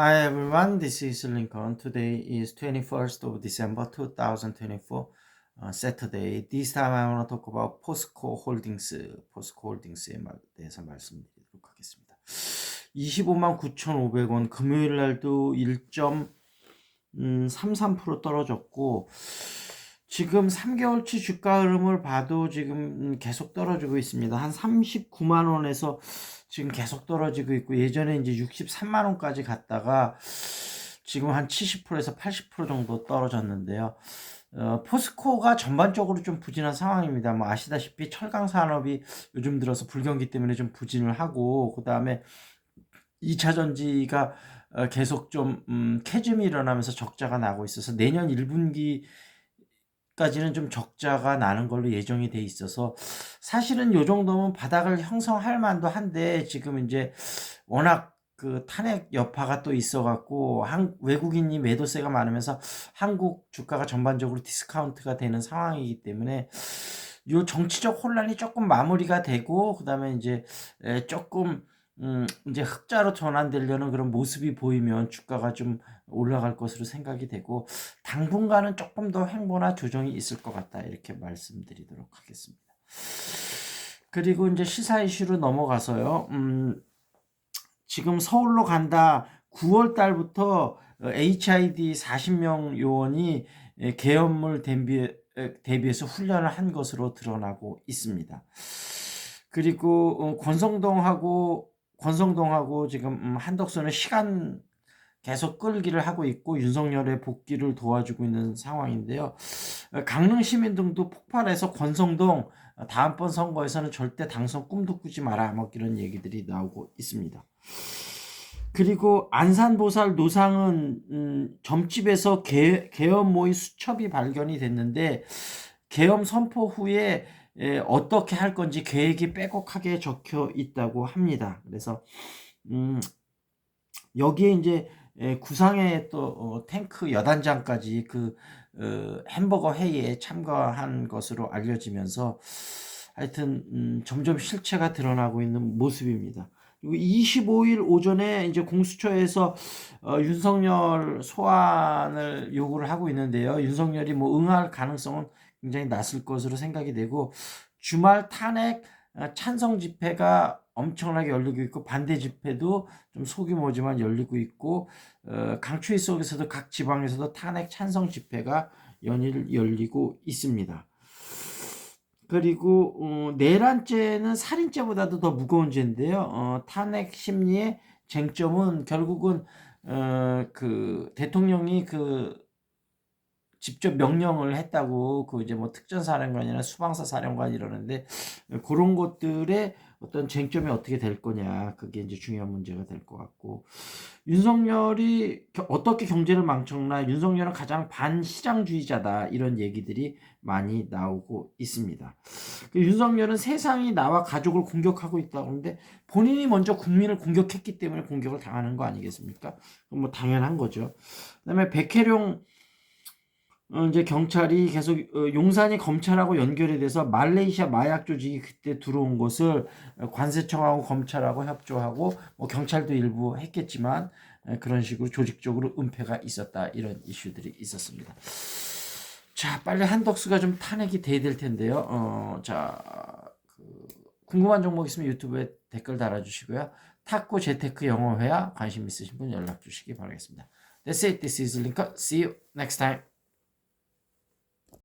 Hi everyone, this is Lincoln. Today is 21st of December 2024, uh, Saturday. This time I want to talk about Posco Holdings, Posco Holdings에 말- 대해서 말씀드리도록 하겠습니다. 25만 9,500원, 금요일 날도 1.33% 떨어졌고, 지금 3개월치 주가 흐름을 봐도 지금 음, 계속 떨어지고 있습니다. 한 39만 원에서 지금 계속 떨어지고 있고 예전에 이제 63만 원까지 갔다가 지금 한 70%에서 80% 정도 떨어졌는데요. 어, 포스코가 전반적으로 좀 부진한 상황입니다. 뭐 아시다시피 철강 산업이 요즘 들어서 불경기 때문에 좀 부진을 하고 그다음에 2차 전지가 어, 계속 좀 음, 캐즘이 일어나면서 적자가 나고 있어서 내년 1분기 까지는 좀 적자가 나는 걸로 예정이 돼 있어서 사실은 요 정도면 바닥을 형성할 만도 한데 지금 이제 워낙 그 탄핵 여파가 또 있어 갖고 한 외국인이 매도세가 많으면서 한국 주가가 전반적으로 디스카운트가 되는 상황이기 때문에 요 정치적 혼란이 조금 마무리가 되고 그다음에 이제 에, 조금 음 이제 흑자로 전환되려는 그런 모습이 보이면 주가가 좀 올라갈 것으로 생각이 되고 당분간은 조금 더 횡보나 조정이 있을 것 같다 이렇게 말씀드리도록 하겠습니다. 그리고 이제 시사 이슈로 넘어가서요. 음, 지금 서울로 간다 9월 달부터 HID 40명 요원이 에, 계엄물 대비, 에, 대비해서 훈련을 한 것으로 드러나고 있습니다. 그리고 어, 권성동하고 권성동하고 지금 음, 한덕수는 시간 계속 끌기를 하고 있고 윤석열의 복귀를 도와주고 있는 상황인데요. 어, 강릉 시민 등도 폭발해서 권성동 어, 다음번 선거에서는 절대 당선 꿈도 꾸지 마라 뭐 이런 얘기들이 나오고 있습니다. 그리고 안산보살 노상은 음, 점집에서 개, 계엄 모의 수첩이 발견이 됐는데 계엄 선포 후에 에, 어떻게 할 건지 계획이 빼곡하게 적혀 있다고 합니다. 그래서 음, 여기에 이제 에, 구상의 또 어, 탱크 여단장까지 그 어, 햄버거 회의에 참가한 것으로 알려지면서 하여튼 음, 점점 실체가 드러나고 있는 모습입니다. 그리고 25일 오전에 이제 공수처에서 어, 윤석열 소환을 요구를 하고 있는데요. 윤석열이 뭐 응할 가능성은 굉장히 낮을 것으로 생각이 되고 주말 탄핵 어, 찬성 집회가 엄청나게 열리고 있고 반대 집회도 좀 소규모지만 열리고 있고 어, 강추위 속에서도 각 지방에서도 탄핵 찬성 집회가 연일 열리고 있습니다. 그리고 어, 내란죄는 살인죄보다도 더 무거운 죄인데요. 어, 탄핵 심리의 쟁점은 결국은 어, 그 대통령이 그 직접 명령을 했다고 그 이제 뭐 특전사령관이나 수방사 사령관 이러는데 그런 것들의 어떤 쟁점이 어떻게 될 거냐 그게 이제 중요한 문제가 될 것 같고 윤석열이 겨- 어떻게 경제를 망쳤나 윤석열은 가장 반시장주의자다 이런 얘기들이 많이 나오고 있습니다. 그 윤석열은 세상이 나와 가족을 공격하고 있다고 하는데 본인이 먼저 국민을 공격했기 때문에 공격을 당하는 거 아니겠습니까? 뭐 당연한 거죠. 그다음에 백혜룡 어, 이제 경찰이 계속 어, 용산이 검찰하고 연결이 돼서 말레이시아 마약 조직이 그때 들어온 것을 어, 관세청하고 검찰하고 협조하고 뭐 경찰도 일부 했겠지만 에, 그런 식으로 조직적으로 은폐가 있었다 이런 이슈들이 있었습니다. 자 빨리 한덕수가 좀 탄핵이 돼야 될 텐데요. 어, 자 그, 궁금한 종목 있으면 유튜브에 댓글 달아주시고요. 탁구 재테크 영어 회화 관심 있으신 분 연락 주시기 바라겠습니다. That's it. This is Lincoln. See you next time.